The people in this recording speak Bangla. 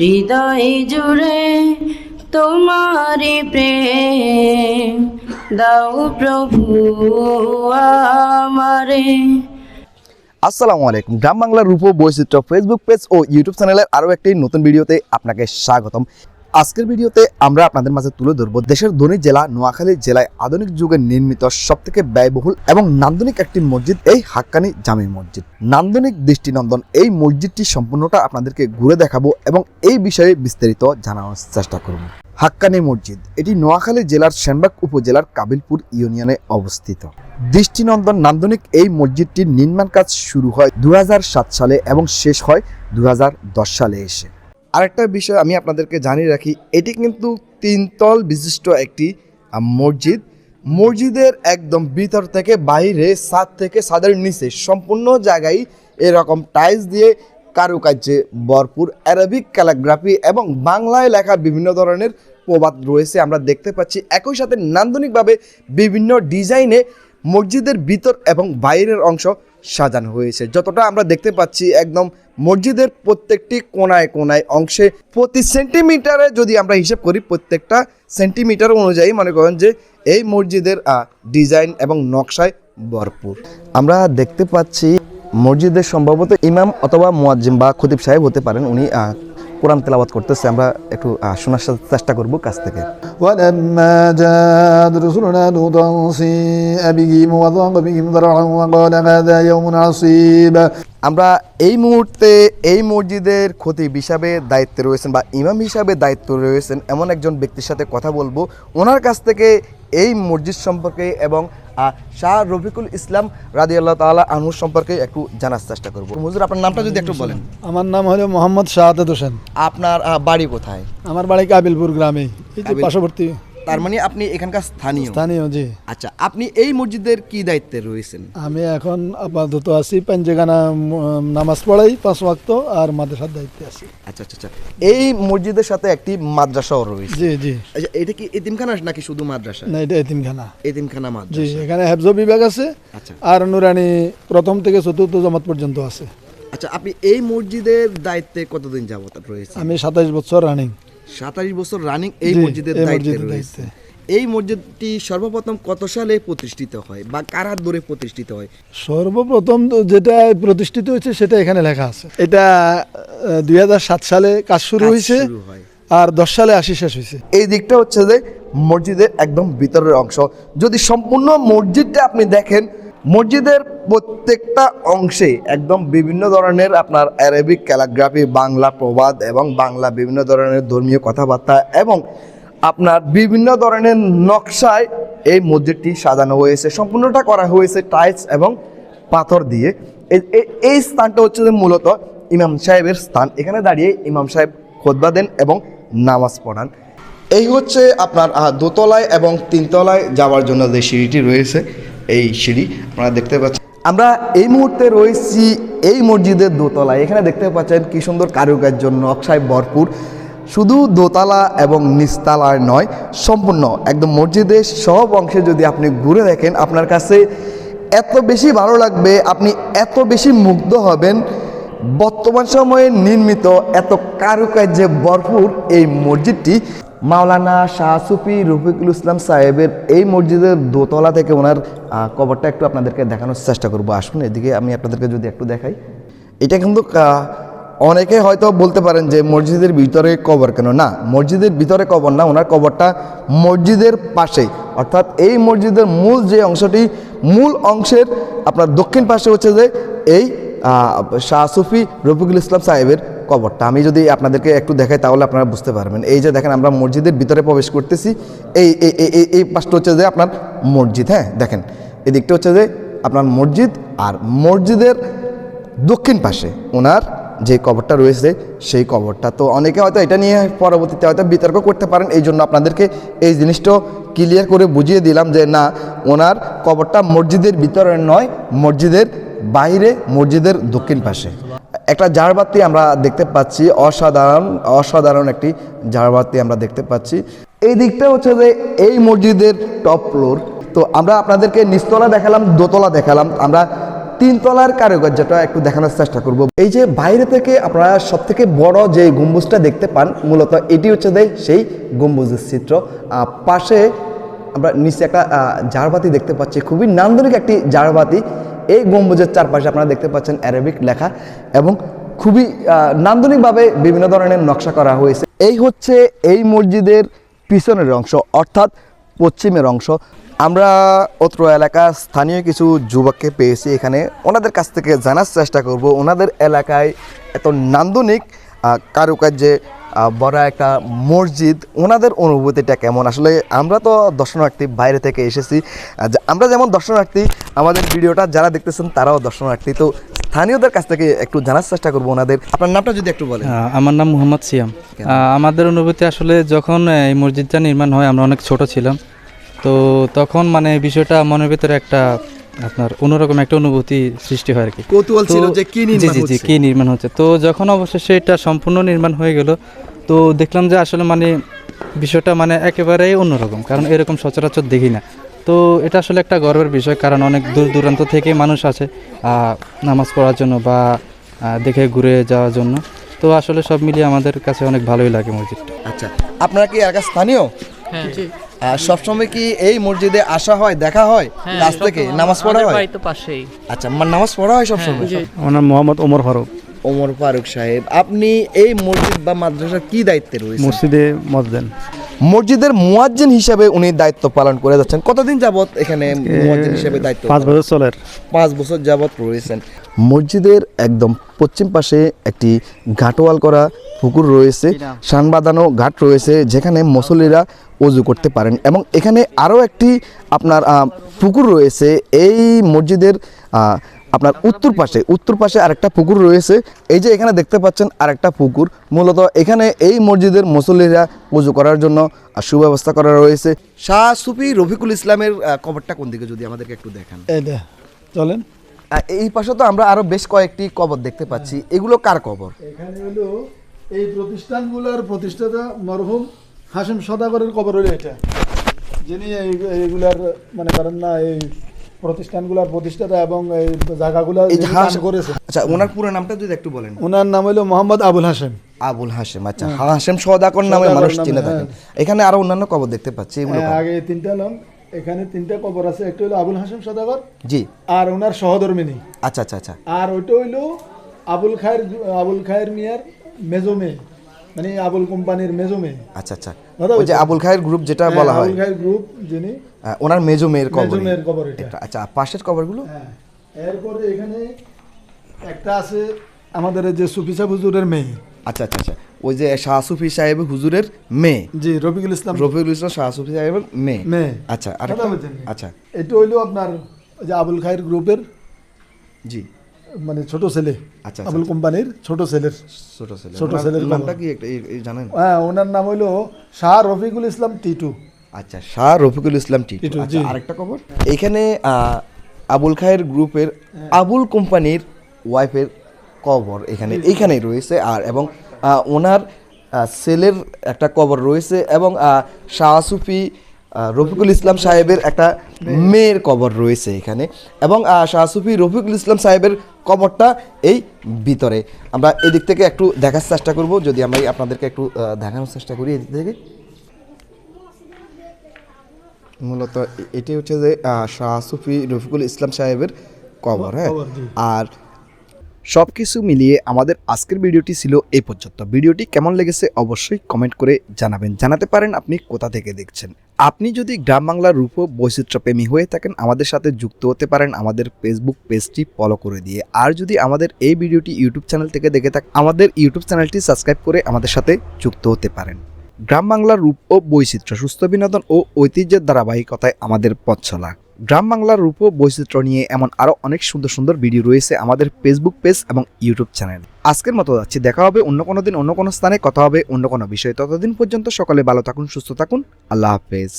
হৃদয় জুড়ে তোমারি প্রেম। দাও প্রভু আমারে। আসসালামু আলাইকুম। গ্রাম বাংলার রূপ বৈচিত্র্য ফেসবুক পেজ ও ইউটিউব চ্যানেলের আরও একটি নতুন ভিডিওতে আপনাকে স্বাগতম। আজকের ভিডিওতে আমরা আপনাদের মাঝে তুলে ধরবো দেশের ধনী জেলা নোয়াখালী জেলায় আধুনিক যুগে নির্মিত সবথেকে ব্যয়বহুল এবং নান্দনিক একটি মসজিদ, এই হাক্কানি জামি মসজিদ। নান্দনিক দৃষ্টিনন্দন এই মসজিদটি সম্পূর্ণটা আপনাদেরকে ঘুরে দেখাবো এবং এই বিষয়ে বিস্তারিত জানানোর চেষ্টা করব। হাক্কানি মসজিদ, এটি নোয়াখালী জেলার সেনবাগ উপজেলার কাবিলপুর ইউনিয়নে অবস্থিত। দৃষ্টিনন্দন নান্দনিক এই মসজিদটির নির্মাণ কাজ শুরু হয় দুই হাজার সাত সালে এবং শেষ হয় দুই হাজার দশ সালে এসে। আরেকটা বিষয় আমি আপনাদেরকে জানিয়ে রাখি, এটি কিন্তু তিনতল বিশিষ্ট একটি মসজিদ। মসজিদের একদম ভিতর থেকে বাইরে, ছাদ থেকে সাদের নিচে, সম্পূর্ণ জায়গায় এরকম টাইলস দিয়ে কারুকার্যে ভরপুর অ্যারাবিক ক্যালাগ্রাফি এবং বাংলায় লেখা বিভিন্ন ধরনের প্রবাদ রয়েছে আমরা দেখতে পাচ্ছি। একই সাথে নান্দনিকভাবে বিভিন্ন ডিজাইনে মসজিদের ভিতর এবং বাইরের অংশ সাজানো হয়েছে। যতটা আমরা দেখতে পাচ্ছি, একদম মসজিদের প্রত্যেকটি কোনায় কোনায় অংশে প্রতি সেন্টিমিটারে যদি আমরা হিসেব করি প্রত্যেকটা সেন্টিমিটার অনুযায়ী মনে করেন যে এই মসজিদের ডিজাইন এবং নকশায় ভরপুর। আমরা দেখতে পাচ্ছি মসজিদের সম্ভবত ইমাম অথবা মুয়াজ্জিম বা খতিব সাহেব হতে পারেন। উনি কোরআন তেলাওয়াত করতেছে আমরা একটু আহ, শোনার সা- চেষ্টা করব কাছ থেকে ولما جاءت رسلنا لوطا سيء بهم وضاق بهم ذرعا وقال هذا يوم عصيب আমরা এই মুহূর্তে এই মসজিদের খতিব হিসাবে দায়িত্বে রয়েছেন বা ইমাম হিসাবে দায়িত্ব রয়েছেন এমন একজন ব্যক্তির সাথে কথা বলবো ওনার কাছ থেকে এই মসজিদ সম্পর্কে এবং আহ, শাহ রফিকুল ইসলাম রাজি আল্লাহ তালা আনহুর সম্পর্কে একটু জানার চেষ্টা করব। হুজুর আপনার নামটা যদি একটু বলেন। আমার নাম হলো মোহাম্মদ শাহাদ হোসেন। আপনার বাড়ি কোথায়? আমার বাড়ি কাবিলপুর গ্রামে। পার্শ্ববর্তী তার মানে আপনি এখানকার স্থানীয়। স্থানীয় জি। আচ্ছা আপনি এই মসজিদের কি দায়িত্বে রয়েছেন? আমি এখন আপাতত আছি পাঞ্জেগানা নামাজ পড়াই পাঁচ ওয়াক্ত আর মাদ্রাসার দায়িত্বে আছি। আচ্ছা আচ্ছা আচ্ছা। এই মসজিদের সাথে একটি মাদ্রাসাও রয়েছে। জি জি। আচ্ছা এটা কি এতিমখানা নাকি শুধু মাদ্রাসা? না এটা এতিমখানা। এতিমখানা জি এখানে হেফজ বিভাগ আছে আচ্ছা। আর নুরানি প্রথম থেকে চতুর্থ জমাত পর্যন্ত আছে। আচ্ছা আপনি এই মসজিদের দায়িত্বে কতদিন যাবত রয়েছে আমি সাতাইশ বছর রানিং সাতাশ বছর রানিং এই মসজিদের দায়িত্বে রয়েছে। এই মসজিদটি সর্বপ্রথম কত সালে প্রতিষ্ঠিত হয় বা কার হাত ধরে প্রতিষ্ঠিত হয়? সর্বপ্রথম তো যেটা প্রতিষ্ঠিত হয়েছে সেটা এখানে লেখা আছে। এটা দুই হাজার সাত সালে কাজ শুরু হয়েছে আর দশ সালে আশি শেষ হয়েছে। এই দিকটা হচ্ছে যে মসজিদের একদম ভিতরের অংশ। যদি সম্পূর্ণ মসজিদটা আপনি দেখেন মসজিদের প্রত্যেকটা অংশে একদম বিভিন্ন ধরনের আপনার অ্যারাবিক ক্যালাগ্রাফি বাংলা প্রবাদ এবং বাংলা বিভিন্ন ধরনের ধর্মীয় কথাবার্তা এবং আপনার বিভিন্ন ধরনের নকশায় এই মসজিদটি সাজানো হয়েছে, সম্পূর্ণটা করা হয়েছে টাইলস এবং পাথর দিয়ে। এই- স্থানটা হচ্ছে যে মূলত ইমাম সাহেবের স্থান। এখানে দাঁড়িয়ে ইমাম সাহেব খোদবা দেন এবং নামাজ পড়ান। এই হচ্ছে আপনার দোতলায় এবং তিনতলায় যাওয়ার জন্য যে সিঁড়িটি রয়েছে। এই সিঁড়ি আপনারা দেখতে পাচ্ছেন। আমরা এই মুহূর্তে রয়েছি এই মসজিদের দোতলায়। এখানে দেখতে পাচ্ছেন কি সুন্দর কারুকার্য, নকশায় ভরপুর। শুধু দোতলা এবং নিচতলায় নয়, সম্পূর্ণ একদম মসজিদের সব অংশে যদি আপনি ঘুরে দেখেন, আপনার কাছে এত বেশি ভালো লাগবে, আপনি এত বেশি মুগ্ধ হবেন। বর্তমান সময়ে নির্মিত এত কারুকার্যে ভরপুর এই মসজিদটি মাওলানা শাহ সুফি রফিকুল ইসলাম সাহেবের এই মসজিদের দোতলা থেকে ওনার কবরটা একটু আপনাদেরকে দেখানোর চেষ্টা করব। আসুন, এদিকে আমি আপনাদেরকে যদি একটু দেখাই। এটা কিন্তু অনেকে হয়তো বলতে পারেন যে মসজিদের ভিতরে কবর কেন? না, মসজিদের ভিতরে কবর না, ওনার কবরটা মসজিদের পাশে অর্থাৎ এই মসজিদের মূল যে অংশটি, মূল অংশের আপনার দক্ষিণ পাশে হচ্ছে যে এই শাহ সুফি রফিকুল ইসলাম সাহেবের কবরটা। আমি যদি আপনাদেরকে একটু দেখাই তাহলে আপনারা বুঝতে পারবেন। এই যে দেখেন আমরা মসজিদের ভিতরে প্রবেশ করতেছি, এই, এই- এই- পাশটা হচ্ছে যে আপনার মসজিদ হ্যাঁ? দেখেন এই দিকটা হচ্ছে যে আপনার মসজিদ আর মসজিদের দক্ষিণ পাশে ওনার যে কবরটা রয়েছে, সেই কবরটা। তো অনেকে হয়তো এটা নিয়ে পরবর্তীতে হয়তো বিতর্ক করতে পারেন এই জন্য আপনাদেরকে এই জিনিসটা ক্লিয়ার করে বুঝিয়ে দিলাম যে না, ওনার কবরটা মসজিদের ভিতরে নয়, মসজিদের বাইরে মসজিদের দক্ষিণ পাশে। একটা ঝাড়বাতি আমরা দেখতে পাচ্ছি, অসাধারণ অসাধারণ একটি ঝাড়বাতি আমরা দেখতে পাচ্ছি। এই দিকটা হচ্ছে যে এই মসজিদের টপ ফ্লোর তো আমরা আপনাদেরকে নিচতলা দেখালাম, দোতলা দেখালাম। আমরা তিনতলার কারুকার্যটা একটু দেখানোর চেষ্টা করব। এই যে বাইরে থেকে আপনারা সব থেকে বড় যে গম্বুজটা দেখতে পান, মূলত এটি হচ্ছে যে সেই গম্বুজের চিত্র। পাশে আমরা নিচে একটা জারবাতি দেখতে পাচ্ছি। খুবই নান্দনিক একটি জারবাতি। এই গম্বুজের চারপাশে আপনারা দেখতে পাচ্ছেন অ্যারাবিক লেখা এবং খুবই নান্দনিকভাবে বিভিন্ন ধরনের নকশা করা হয়েছে। এই হচ্ছে এই মসজিদের পিছনের অংশ, অর্থাৎ পশ্চিমের অংশ। আমরা অত্র এলাকার স্থানীয় কিছু যুবককে পেয়েছি এখানে। ওনাদের কাছ থেকে জানার চেষ্টা করব। ওনাদের এলাকায় এত নান্দনিক কারুকার্যে বড় একটা মসজিদ ওনাদের অনুভূতিটা কেমন? আসলে আমরা তো দর্শনার্থী বাইরে থেকে এসেছি। আমরা যেমন দর্শনার্থী আমাদের ভিডিওটা যারা দেখতেছেন তারাও দর্শনার্থী। তো স্থানীয়দের কাছ থেকে একটু জানার চেষ্টা করব ওনাদের। আপনার নামটা যদি একটু বলেন। আমার নাম মোহাম্মদ সিয়াম। আমাদের অনুভূতি আসলে যখন এই মসজিদটা নির্মাণ হয় আমরা অনেক ছোট ছিলাম। তো তখন মানে বিষয়টা মনের ভিতরে একটা আপনার অন্যরকম একটা অনুভূতি সৃষ্টি হয় আর কি কৌতূহল ছিল যে কি নির্মাণ জি জি হচ্ছে। কি নির্মাণ হচ্ছে? তো যখন অবশেষে এটা সম্পূর্ণ নির্মাণ হয়ে গেল তো দেখলাম যে আসলে মানে বিষয়টা মানে একেবারেই অন্যরকম কারণ এরকম সচরাচর দেখি না। তো এটা আসলে একটা গর্বের বিষয় কারণ অনেক দূর দূরান্ত থেকে মানুষ আছে নামাজ পড়ার জন্য বা দেখে ঘুরে যাওয়ার জন্য। তো আসলে সব মিলিয়ে আমাদের কাছে অনেক ভালোই লাগে মসজিদটা। আচ্ছা আপনারা কি এলাকার স্থানীয়? হ্যাঁ। সবসময় কি এই মসজিদে আসা হয় দেখা হয়? হ্যাঁ, কাছ থেকে নামাজ পড়া হয়? তো পাশেই। আচ্ছা নামাজ পড়া হয় সবসময় আমার নাম মোহাম্মদ ওমর ফারুক। ওমর ফারুক সাহেব আপনি এই মসজিদ বা মাদ্রাসা কি দায়িত্বে রয়েছে মসজিদে মসদেন মসজিদের মুয়াজ্জিন হিসেবে উনি দায়িত্ব পালন করে যাচ্ছেন। কতদিন যাবত এখানে মুয়াজ্জিন হিসেবে দায়িত্ব পাঁচ বছর চলের পাঁচ বছর যাবত রয়েছেন। মসজিদের একদম পশ্চিম পাশে একটি ঘাটওয়াল করা পুকুর রয়েছে শান বাঁধানো ঘাট রয়েছে যেখানে মুসল্লিরা অজু করতে পারেন। এবং এখানে আরও একটি আপনার পুকুর রয়েছে। এই মসজিদের আপনার উত্তর পাশে উত্তর পাশে আরেকটা পুকুর রয়েছে। এই যে এখানে দেখতে পাচ্ছেন আরেকটা পুকুর। মূলত এখানে এই মসজিদের মুসল্লিরা পুজো করার জন্য সুব্যবস্থা করা রয়েছে। শাহ সুফি রফিকুল ইসলামের কবরটা কোন দিকে যদি আমাদেরকে একটু দেখান। চলেন। এই পাশে তো আমরা আরও বেশ কয়েকটি কবর দেখতে পাচ্ছি। এগুলো কার কবর? এখানে হলো এই প্রতিষ্ঠানগুলোর প্রতিষ্ঠাতা মরহুম হাসিম সদাগরের কবর হলো এটা। যিনি এই- এইগুলার মানে করেন না এই প্রতিষ্ঠানগুলোর প্রতিষ্ঠাতা এবং এই জায়গাগুলো করেছে আচ্ছা ওনার পুরো নামটা যদি একটু বলেন। ওনার নাম হলো মোহাম্মদ আবুল হাসেম আবুল হাসেম আচ্ছা হাসেম সদাকর নামে মানুষ চিনে হ্যাঁ। থাকেন। এখানে আরও অন্যান্য কবর দেখতে পাচ্ছি এগুলো হ্যাঁ, আগে তিনটা নাম এখানে তিনটা কবর আছে একটা হলো আবুল হাসেম সদাগর জি। আর ওনার সহধর্মিনী। আচ্ছা আচ্ছা আচ্ছা। আর ওইটা হইল আবুল খায়ের আবুল খায়ের মিয়ার মেজো মেয়ে। মানে আবুল কোম্পানির মেজো মেয়ে। আচ্ছা আচ্ছা। ওই যে আবুল খায়ের গ্রুপ যেটা বলা হ্যাঁ, হয়। আবুল খায়ের গ্রুপ যিনি আহ, ওনার মেজো মেয়ের কবর মেজো মেয়ের কবর এটা। আচ্ছা পাশের কবরগুলো হ্যাঁ এরপরে এখানে একটা আছে আমাদের যে সুফিসা হুজুরের মেয়ে। আচ্ছা আচ্ছা আচ্ছা। ওই যে শাহ সুফি সাহেব হুজুরের মেয়ে। জি রফিকুল ইসলাম। রফিকুল ইসলাম শাহ সুফি সাহেবের মেয়ে। মেয়ে। আচ্ছা আচ্ছা। এটা হইল আপনার যে আবুল খায়ের গ্রুপের জি। মানে ছোট ছেলে আচ্ছা, আবুল কোম্পানির ছোট ছেলের ছোট ছেলে ছোট ছেলের নামটা কি একটা জানেন? হ্যাঁ ওনার নাম হইল শাহ রফিকুল ইসলাম টিটু। আচ্ছা শাহ রফিকুল ইসলাম টিটু। আচ্ছা। আরেকটা খবর? এখানে আবুল খায়ের গ্রুপের আবুল কোম্পানির ওয়াইফের কবর এখানে এইখানেই রয়েছে। আর এবং ওনার সেলের একটা কবর রয়েছে এবং শাহ সুফি রফিকুল ইসলাম সাহেবের একটা মেয়ের কবর রয়েছে এখানে এবং শাহ সুফি রফিকুল ইসলাম সাহেবের কবরটা এই ভিতরে। আমরা এদিক থেকে একটু দেখার চেষ্টা করব যদি আমরা আপনাদেরকে একটু দেখানোর চেষ্টা করি এদিক থেকে। মূলত এটি হচ্ছে যে শাহ সুফি রফিকুল ইসলাম সাহেবের কবর হ্যাঁ? আর সব কিছু মিলিয়ে আমাদের আজকের ভিডিওটি ছিল এই পর্যন্ত। ভিডিওটি কেমন লেগেছে অবশ্যই কমেন্ট করে জানাবেন। জানাতে পারেন আপনি কোথা থেকে দেখছেন। আপনি যদি গ্রাম বাংলার রূপ বৈচিত্র্যপ্রেমী হয়ে থাকেন, আমাদের সাথে যুক্ত হতে পারেন আমাদের ফেসবুক পেজটি ফলো করে দিয়ে। আর যদি আমাদের এই ভিডিওটি ইউটিউব চ্যানেল থেকে দেখে থাকেন আমাদের ইউটিউব চ্যানেলটি সাবস্ক্রাইব করে আমাদের সাথে যুক্ত হতে পারেন। গ্রাম বাংলার রূপ ও বৈচিত্র্য, সুস্থ বিনোদন ও ঐতিহ্যের ধারাবাহিকতায় আমাদের পথ চলা। গ্রাম বাংলার রূপ বৈচিত্র্য নিয়ে এমন আরও অনেক সুন্দর সুন্দর ভিডিও রয়েছে আমাদের ফেসবুক পেজ এবং ইউটিউব চ্যানেল আজকের মতো যাচ্ছি, দেখা হবে অন্য কোনো দিন, অন্য কোনো স্থানে, কথা হবে অন্য কোনো বিষয়ে। ততদিন পর্যন্ত সকালে ভালো থাকুন, সুস্থ থাকুন। আল্লাহ হাফেজ।